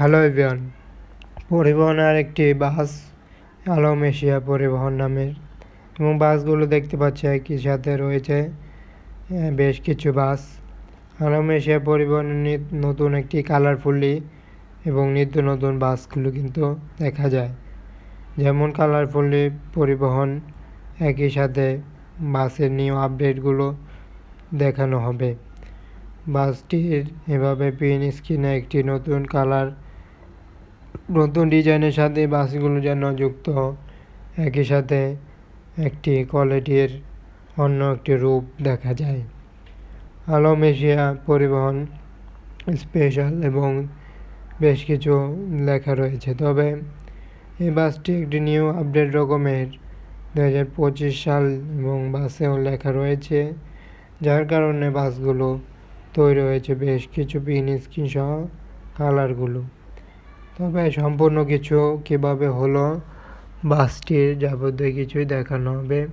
Hello avian পরিবহন আর একটি বাস Alam Asia পরিবহন নামের। এবং বাসগুলো দেখতে পাচ্ছি একই সাথে রয়েছে বেশ কিছু বাস। আলম এশিয়া পরিবহনের নতুন একটি কালারফুলি এবং নিত্য নতুন বাসগুলো কিন্তু দেখা যায়। যেমন কালারফুলি পরিবহন, একই সাথে বাসের নিউ আপডেটগুলো দেখানো হবে। বাসটির এভাবে পিন স্ক্রিনে একটি নতুন কালার নতুন ডিজাইনের সাথে বাসগুলো যেন যুক্ত। একই সাথে একটি কোয়ালিটির অন্য একটি রূপ দেখা যায়। আলম এশিয়া পরিবহন স্পেশাল এবং বেশ কিছু লেখা রয়েছে। তবে এই বাসটি একটি নিউ আপডেট রকমের। দু হাজার পঁচিশ সাল এবং বাসেও লেখা রয়েছে, যার কারণে বাসগুলো তৈরি হয়েছে। বেশ কিছু পিন স্ক্রিন সহ কালারগুলো। তবে সম্পূর্ণ কিছু কীভাবে হলো, বাসটির যাবতীয় কিছুই দেখানো হবে।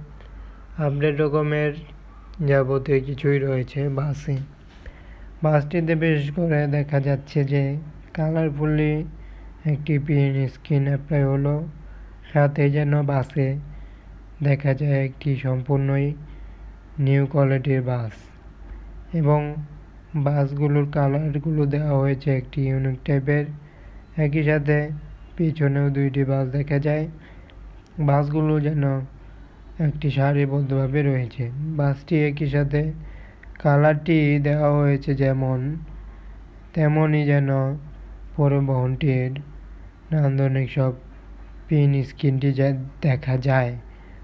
আপডেট রকমের যাবতীয় কিছুই রয়েছে বাসে। বাসটিতে বিশেষ করে দেখা যাচ্ছে যে কালারফুলি একটি পিন স্ক্রিন অ্যাপ্লাই হলো। সাথে যেন বাসে দেখা যায় একটি সম্পূর্ণই নিউ কোয়ালিটির বাস। এবং বাসগুলোর কালারগুলো দেওয়া হয়েছে একটি ইউনিক টাইপের। একই সাথে পিছনেও দুইটি বাস দেখা যায়। বাসগুলো যেন একটি সারিবদ্ধভাবে রয়েছে। বাসটি একই সাথে কালারটি দেওয়া হয়েছে যেমন, তেমনই যেন পরিবহনটির নান্দনিক সব পিন স্ক্রিনটি যা দেখা যায়।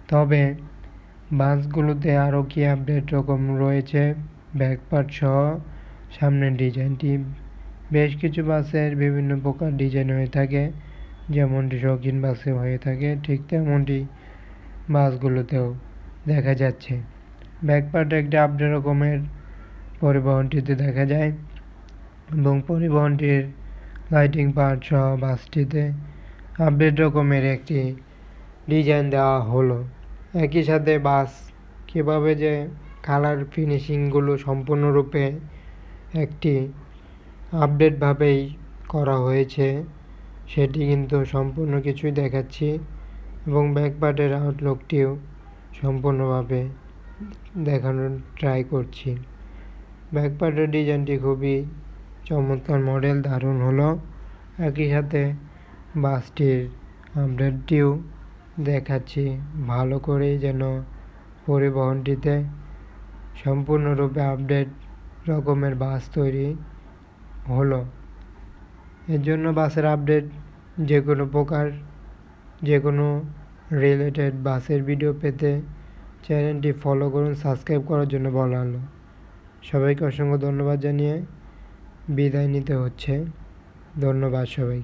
তবে বাসগুলোতে আরও কি আপডেট রকম রয়েছে? ব্যাকপার্ট সহ সামনের ডিজাইনটি বেশ কিছু বাসের বিভিন্ন প্রকার ডিজাইন হয়ে থাকে। যেমনটি শৌখিন বাসে হয়ে থাকে, ঠিক তেমনটি বাসগুলোতেও দেখা যাচ্ছে। ব্যাকপার্টে একটি আপডেট রকমের পরিবহনটিতে দেখা যায় এবং পরিবহনটির লাইটিং পার্ট সহ বাসটিতে আপডেট রকমের একটি ডিজাইন দেওয়া হলো। একই সাথে বাস কীভাবে যে কালার ফিনিশিংগুলো সম্পূর্ণরূপে একটি আপডেটভাবেই করা হয়েছে। সেটি কিন্তু সম্পূর্ণ কিছুই দেখাচ্ছি এবং ব্যাকপার্টের আউটলুকটিও সম্পূর্ণভাবে দেখানোর ট্রাই করছি। ব্যাকপার্টের ডিজাইনটি খুবই চমৎকার মডেল দারুণ হলো। একই সাথে বাসটির আপডেটটিও দেখাচ্ছি। ভালো করেই যেন পরিবহনটিতে সম্পূর্ণরূপে আপডেট রকমের বাস তৈরি হলো। এর জন্য বাসের আপডেট যে কোনো প্রকার যে কোনো রিলেটেড বাসের ভিডিও পেতে চ্যানেলটি ফলো করুন সাবস্ক্রাইব করার জন্য বলা হলো। সবাইকে অসংখ্য ধন্যবাদ জানিয়ে বিদায় নিতে হচ্ছে। ধন্যবাদ সবাইকে।